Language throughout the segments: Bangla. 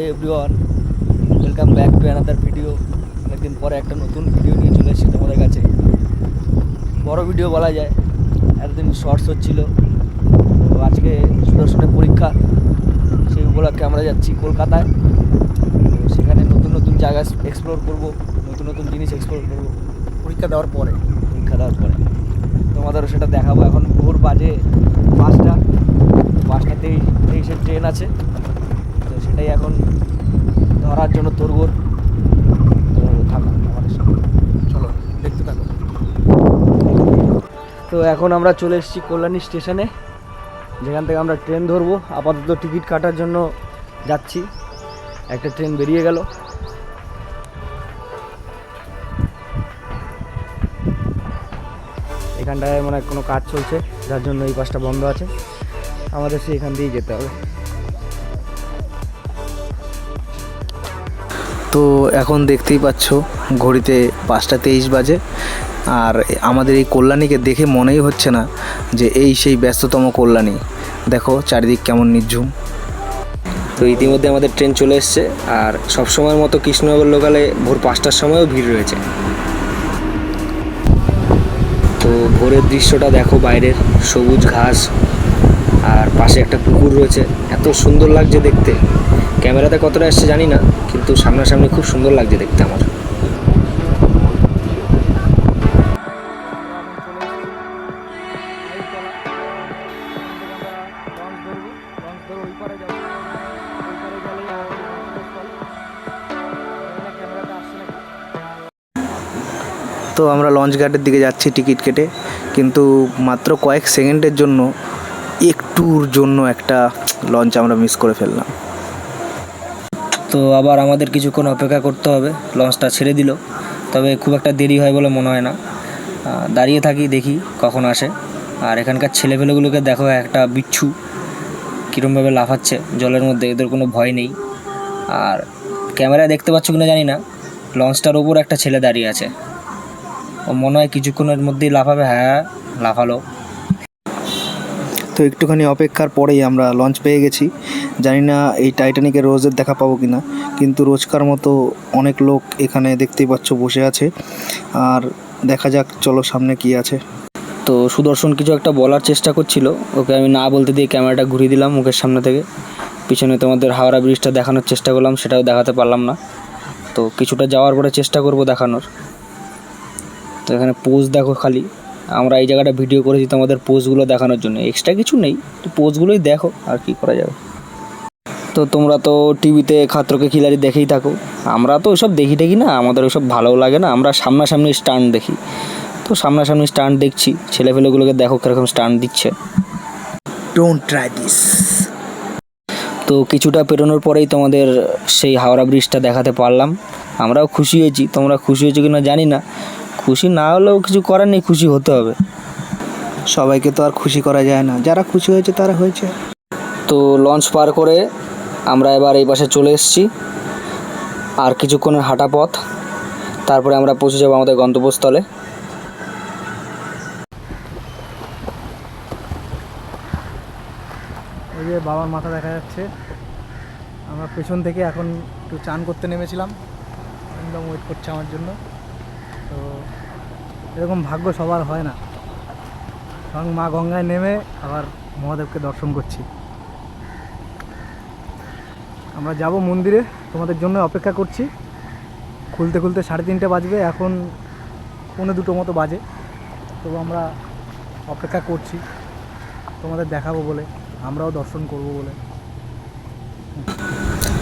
Hey everyone welcome back to another video অনেকদিন পরে একটা নতুন ভিডিও নিয়ে চলে এসেছি তোমাদের কাছে। বড় ভিডিও বলা যায় এতদিন শর্টস হচ্ছিল। তো আজকে সুদর্শনের পরীক্ষা সেই উপলক্ষে আমরা যাচ্ছি কলকাতায়। তো সেখানে নতুন নতুন জায়গা এক্সপ্লোর করব নতুন নতুন জিনিস এক্সপ্লোর করব। পরীক্ষা দেওয়ার পরে। পরীক্ষা দেওয়ার পরে। তোমাদেরও সেটা দেখাবো। এখন ভোর বাজে পাঁচটা। পাঁচটা তেইশ তেইশের ট্রেন আছে। তো সেটাই এখন ধরার জন্য তোরগোর চলো, দেখতে থাকো। তো এখন আমরা চলে এসেছি কল্যাণী স্টেশনে। যেখান থেকে আমরা ট্রেন ধরবো। আপাতত টিকিট কাটার জন্য যাচ্ছি। একটা ট্রেন বেরিয়ে গেল। এখানটায় মানে কোনো কাজ চলছে, যার জন্য এই পাশটা বন্ধ আছে। আমাদের সেই এখান দিয়েই যেতে হবে। তো এখন দেখতেই পাচ্ছ, ঘড়িতে পাঁচটা তেইশ বাজে। আর আমাদের এই কল্যাণীকে দেখে মনেই হচ্ছে না যে এই সেই ব্যস্ততম কল্যাণী। দেখো চারিদিক কেমন নির্ঝুম। তো ইতিমধ্যে আমাদের ট্রেন চলে এসছে, আর সবসময়ের মতো কৃষ্ণনগর লোকালে ভোর পাঁচটার সময়ও ভিড় রয়েছে। তো ভোরের দৃশ্যটা দেখো বাইরের, সবুজ ঘাস, আর পাশে একটা পুকুর রয়েছে। এত সুন্দর লাগছে দেখতে। ক্যামেরাতে কতটা এসছে জানি না কিন্তু সামনাসামনি খুব সুন্দর লাগছে দেখতে আমার। তো আমরা লঞ্চ ঘাটের দিকে যাচ্ছি টিকিট কেটে, কিন্তু মাত্র কয়েক সেকেন্ডের জন্য একটুর জন্য একটা লঞ্চ আমরা মিস করে ফেললাম। তো আবার আমাদের কিছুক্ষণ অপেক্ষা করতে হবে। লঞ্চটা ছেড়ে দিল। তবে খুব একটা দেরি হয় বলে মনে হয় না। দাঁড়িয়ে থাকি, দেখি কখন আসে। আর এখানকার ছেলেপেলেগুলোকে দেখো, একটা বিচ্ছু। কীরমভাবে লাফাচ্ছে জলের মধ্যে, এদের কোনো ভয় নেই। আর ক্যামেরায় দেখতে পাচ্ছ কিনা জানি না। লঞ্চটার ওপর একটা ছেলে দাঁড়িয়ে আছে। ও মনে হয় কিছুক্ষণের মধ্যেই লাফাবে। হ্যাঁ লাফালো। তো একটুখানি অপেক্ষার পরেই আমরা লঞ্চ পেয়ে গেছি। জানি না এই টাইটানিকের রোজের দেখা পাবো কি না কিন্তু রোজকার মতো অনেক লোক এখানে দেখতেই পাচ্ছ বসে আছে। আর দেখা যাক, চলো সামনে কি আছে। তো সুদর্শন কিছু একটা বলার চেষ্টা করছিল, ওকে আমি না বলতে দিয়ে ক্যামেরাটা ঘুরিয়ে দিলাম মুখের সামনে থেকে। পিছনে তোমাদের হাওড়া ব্রিজটা দেখানোর চেষ্টা করলাম, সেটাও দেখাতে পারলাম না। তো কিছুটা যাওয়ার পরে চেষ্টা করব দেখানোর। তো এখানে পোজ দেখো খালি। আমরা এই জায়গাটা ভিডিও করেছি তোমাদের পোজগুলো দেখানোর জন্য। এক্সট্রা কিছু নেই তো পোজগুলোই দেখো আর কি করা যাবে। তো তোমরা তো টিভিতে খাত্রকে খিলাড়ি দেখেই থাকো। আমরা তো ওইসব দেখি দেখি না আমাদের ওইসব ভালোও লাগে না আমরা সামনাসামনি স্টান্ট দেখি। তো সামনাসামনি স্টান্ট দেখছি ছেলেপেলেগুলোকে দেখো কীরকম স্টান্ট দিচ্ছে। ডোন্ট ট্রাই দিস তো কিছুটা পেরোনোর পরেই তোমাদের সেই হাওড়া ব্রিজটা দেখাতে পারলাম। আমরাও খুশি হয়েছি তোমরা খুশি হয়েছো কিনা জানি না। খুশি না হলেও কিছু করার নেই, খুশি হতে হবে। সবাইকে তো আর খুশি করা যায় না। যারা খুশি হয়েছে, তারা হয়েছে। তো লঞ্চ পার করে আমরা এবার এই পাশে চলে এসেছি। আর কিছুক্ষণের হাঁটা পথ। তারপরে আমরা পৌঁছে যাব আমাদের গন্তব্যস্থলে। ওই যে বাবার মাথা দেখা যাচ্ছে। আমরা পেছন থেকে এখন একটু চান করতে নেমেছিলাম। একদম ওয়েট করছে আমার জন্য। তো এরকম ভাগ্য সবার হয় না। স্বয়ং মা গঙ্গায় নেমে আবার মহাদেবকে দর্শন করছি। আমরা যাব মন্দিরে, তোমাদের জন্য অপেক্ষা করছি। খুলতে খুলতে সাড়ে তিনটে বাজবে, এখন পৌনে দুটো মতো বাজে। তবু আমরা অপেক্ষা করছি, তোমাদের দেখাবো বলে, আমরাও দর্শন করব বলে।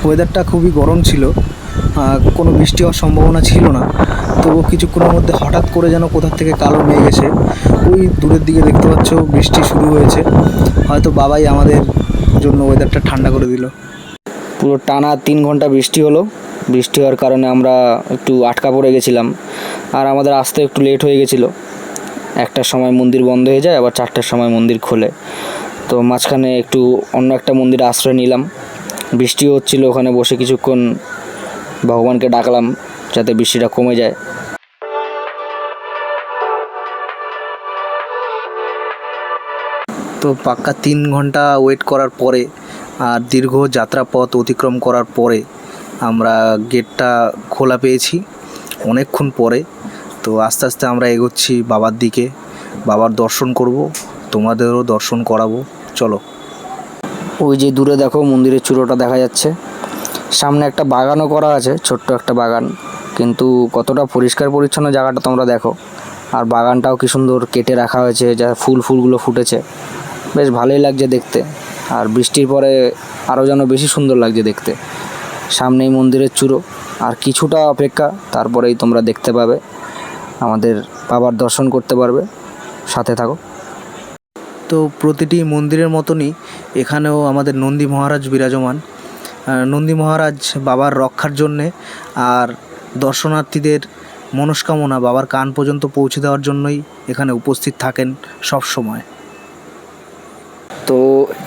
ওয়েদারটা খুবই গরম ছিল কোনো বৃষ্টি হওয়ার সম্ভাবনা ছিল না। তবু কিছুক্ষণের মধ্যে হঠাৎ করে যেন কোথার থেকে কালো মেঘ এসে ওই দূরের দিকে দেখতে পাচ্ছ বৃষ্টি শুরু হয়েছে। হয়তো বাবাই আমাদের জন্য ওয়েদারটা ঠান্ডা করে দিল। পুরো টানা তিন ঘণ্টা বৃষ্টি হলো। বৃষ্টি হওয়ার কারণে আমরা একটু আটকা পড়ে গেছিলাম। আর আমাদের আসতে একটু লেট হয়ে গেছিল। একটার সময় মন্দির বন্ধ হয়ে যায়, আবার চারটার সময় মন্দির খোলে। তো মাঝখানে একটু অন্য একটা মন্দিরে আশ্রয় নিলাম। বৃষ্টিও হচ্ছিল ওখানে বসে কিছুক্ষণ ভগবানকে ডাকলাম যাতে বৃষ্টিটা কমে যায়। তো পাক্কা তিন ঘণ্টা ওয়েট করার পরে আর দীর্ঘ যাত্রাপথ অতিক্রম করার পরে আমরা গেটটা খোলা পেয়েছি অনেকক্ষণ পরে। তো আস্তে আস্তে আমরা এগোচ্ছি বাবার দিকে। বাবার দর্শন করব, তোমাদেরও দর্শন করাবো। চলো। ওই যে দূরে দেখো মন্দিরের চূড়োটা দেখা যাচ্ছে। সামনে একটা বাগানও করা আছে, ছোট্ট একটা বাগান। কিন্তু কতটা পরিষ্কার পরিচ্ছন্ন জায়গাটা তোমরা দেখো। আর বাগানটাও কি সুন্দর কেটে রাখা হয়েছে, যা ফুল ফুলগুলো ফুটেছে। বেশ ভালোই লাগছে দেখতে। আর বৃষ্টির পরে আরও যেন বেশি সুন্দর লাগছে দেখতে। সামনেই মন্দিরের চূড়ো। আর কিছুটা অপেক্ষা, তারপরেই তোমরা দেখতে পাবে। আমাদের বাবার দর্শন করতে পারবে। সাথে থাকো। তো প্রতিটি মন্দিরের মতনই এখানেও আমাদের নন্দী মহারাজ বিরাজমান। নন্দী মহারাজ বাবার রক্ষার জন্যে আর দর্শনার্থীদের মনস্কামনা বাবার কান পর্যন্ত পৌঁছে দেওয়ার জন্যই এখানে উপস্থিত থাকেন সব সময় তো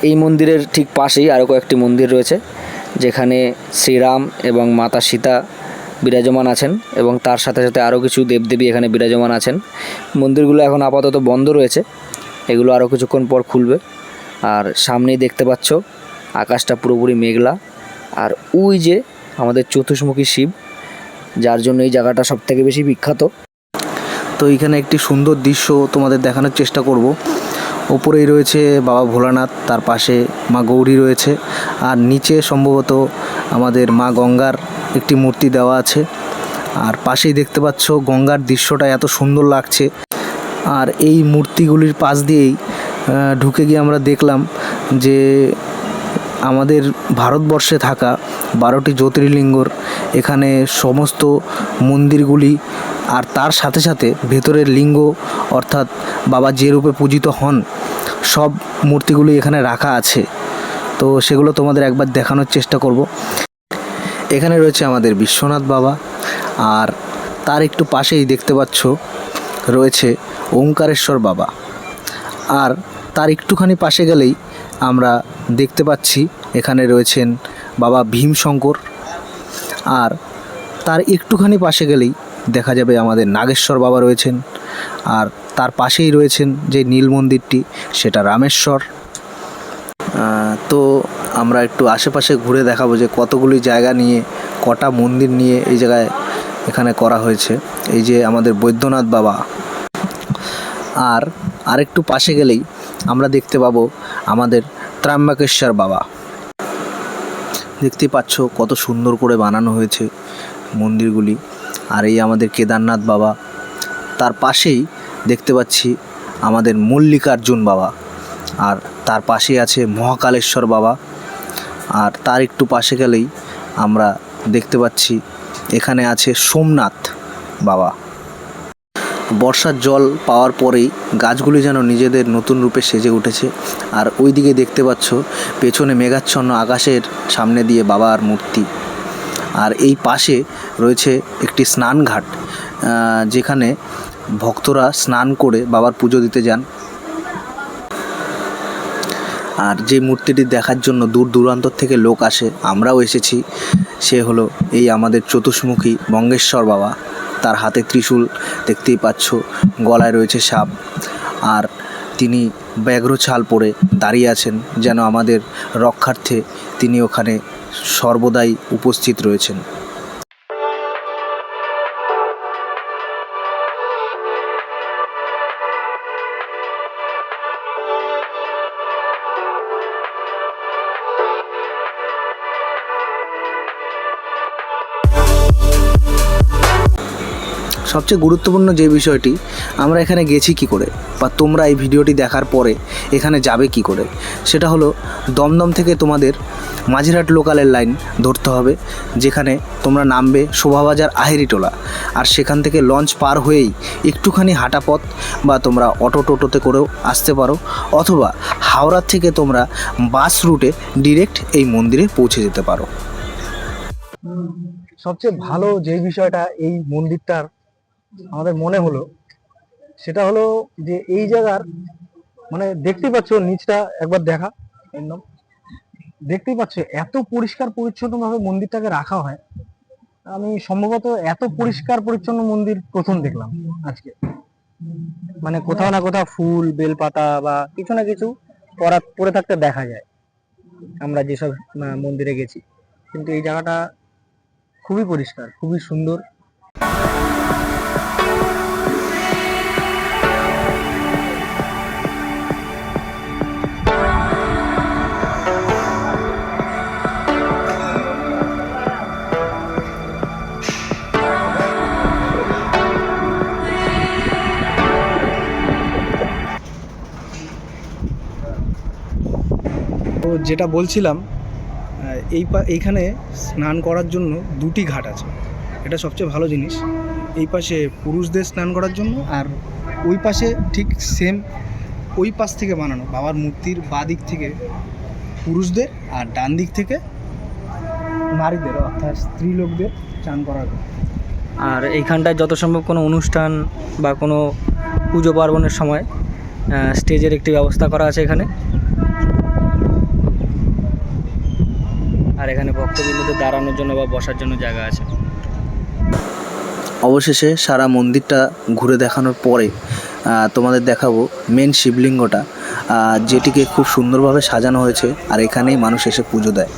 এই মন্দিরের ঠিক পাশেই আরও কয়েকটি মন্দির রয়েছে, যেখানে শ্রীরাম এবং মাতা সীতা বিরাজমান আছেন এবং তার সাথে সাথে আরও কিছু দেবদেবী এখানে বিরাজমান আছেন। মন্দিরগুলো এখন আপাতত বন্ধ রয়েছে, এগুলো আরও কিছুক্ষণ পর খুলবে। আর সামনেই দেখতে পাচ্ছ, আকাশটা পুরোপুরি মেঘলা। আর ওই যে আমাদের চতুষ্মুখী শিব, যার জন্য এই জায়গাটা সব থেকে বেশি বিখ্যাত। তো এখানে একটি সুন্দর দৃশ্য তোমাদের দেখানোর চেষ্টা করব। ওপরেই রয়েছে বাবা ভোলানাথ, তার পাশে মা গৌরী রয়েছে। আর নিচে সম্ভবত আমাদের মা গঙ্গার একটি মূর্তি দেওয়া আছে। আর পাশেই দেখতে পাচ্ছ গঙ্গার দৃশ্যটা এত সুন্দর লাগছে। আর এই মূর্তিগুলির পাশ দিয়েই ঢুকে গিয়ে আমরা দেখলাম যে আমাদের ভারতবর্ষে থাকা বারোটি জ্যোতির্লিঙ্গর এখানে সমস্ত মন্দিরগুলি আর তার সাথে সাথে ভেতরের লিঙ্গ অর্থাৎ বাবা যে রূপে পূজিত হন, সব মূর্তিগুলি এখানে রাখা আছে। তো সেগুলো তোমাদের একবার দেখানোর চেষ্টা করব। এখানে রয়েছে আমাদের বিশ্বনাথ বাবা আর তার একটু পাশেই দেখতে পাচ্ছ রয়েছে ওঙ্কারেশ্বর বাবা। আর তার একটুখানি পাশে গেলেই আমরা দেখতে পাচ্ছি, এখানে রয়েছেন বাবা ভীমশঙ্কর। আর তার একটুখানি পাশে গেলেই দেখা যাবে আমাদের নাগেশ্বর বাবা রয়েছেন। আর তার পাশেই রয়েছেন যে নীল মন্দিরটি, সেটা রামেশ্বর। তো আমরা একটু আশেপাশে ঘুরে দেখাবো যে কতগুলি জায়গা নিয়ে, কটা মন্দির নিয়ে এই জায়গায় এখানে করা হয়েছে। এই যে আমাদের বৈদ্যনাথ বাবা। আর আরেকটু পাশে গেলেই আমরা দেখতে পাবো আমাদের ত্রাম্বাকেশ্বর বাবা। দেখতে পাচ্ছ কত সুন্দর করে বানানো হয়েছে মন্দিরগুলি। আর এই আমাদের কেদারনাথ বাবা। তার পাশেই দেখতে পাচ্ছি আমাদের মল্লিকার্জুন বাবা। আর তার পাশেই আছে মহাকালেশ্বর বাবা। আর তার একটু পাশে গেলেই আমরা দেখতে পাচ্ছি এখানে আছে সোমনাথ বাবা। বর্ষার জল পাওয়ার পরেই গাছগুলি যেন নিজেদের নতুন রূপে সেজে উঠেছে। আর ওইদিকে দেখতে পাচ্ছ, পেছনে মেঘাচ্ছন্ন আকাশের সামনে দিয়ে বাবার মূর্তি। আর এই পাশে রয়েছে একটি স্নানঘাট যেখানে ভক্তরা স্নান করে বাবার পুজো দিতে যান। আর যে মূর্তিটি দেখার জন্য দূর দূরান্ত থেকে লোক আসে, আমরাও এসেছি। সে হলো এই আমাদের চতুষ্মুখী বঙ্গেশ্বর বাবা। তার হাতে ত্রিশূল দেখতেই পাচ্ছ, গলায় রয়েছে সাপ। আর তিনি ব্যাঘ্র ছাল পরে দাঁড়িয়ে আছেন, যেন আমাদের রক্ষার্থে তিনি ওখানে সর্বদাই উপস্থিত রয়েছেন। সবচেয়ে গুরুত্বপূর্ণ যে বিষয়টি, আমরা এখানে গেছি কি করে? বা তোমরা এই ভিডিওটি দেখার পরে এখানে যাবে কি করে? সেটা হলো দমদম থেকে তোমাদের মাঝিরহাট লোকালের লাইন ধরতে হবে, যেখানে তোমরা নামবে শোভাবাজার আহেরিটোলা। আর সেখান থেকে লঞ্চ পার হয়েই একটুখানি হাঁটা পথ বা তোমরা অটো টোটোতে করেও আসতে পারো, অথবা হাওড়ার থেকে তোমরা বাস রুটে ডিরেক্ট এই মন্দিরে পৌঁছে যেতে পারো। সবচেয়ে ভালো যে বিষয়টা এই মন্দিরটার আমাদের মনে হলো, সেটা হলো যে এই জায়গার মানে দেখতেই পাচ্ছ নিচটা একবার দেখা, একদম। দেখতেই পাচ্ছ এত পরিষ্কার পরিচ্ছন্ন ভাবে মন্দিরটাকে রাখা হয়। আমি সম্ভবত এত পরিষ্কার পরিচ্ছন্ন মন্দির প্রথম দেখলাম আজকে। মানে কোথাও না কোথাও ফুল, বেলপাতা বা কিছু না কিছু পরা পড়ে থাকতে দেখা যায়। আমরা যেসব মন্দিরে গেছি। কিন্তু এই জায়গাটা খুবই পরিষ্কার, খুবই সুন্দর। যেটা বলছিলাম এই এইখানে স্নান করার জন্য দুটি ঘাট আছে। এটা সবচেয়ে ভালো জিনিস। এই পাশে পুরুষদের স্নান করার জন্য আর ওই পাশে ঠিক সেম ওই পাশ থেকে বানানো। বাবার মূর্তির বাঁ দিক থেকে পুরুষদের আর ডান দিক থেকে নারীদের, অর্থাৎ স্ত্রী লোকদের চান করার আর এইখানটায় যত সম্ভব কোনো অনুষ্ঠান বা কোনো পুজো পার্বণের সময় স্টেজের একটি ব্যবস্থা করা আছে এখানে। আর এখানে ভক্তবৃন্দদের দাঁড়ানোর জন্য বা বসার জন্য জায়গা আছে। অবশেষে সারা মন্দিরটা ঘুরে দেখানোর পরে তোমাদের দেখাবো মেন শিবলিঙ্গটা যেটিকে খুব সুন্দরভাবে সাজানো হয়েছে আর এখানেই মানুষ এসে পুজো দেয়।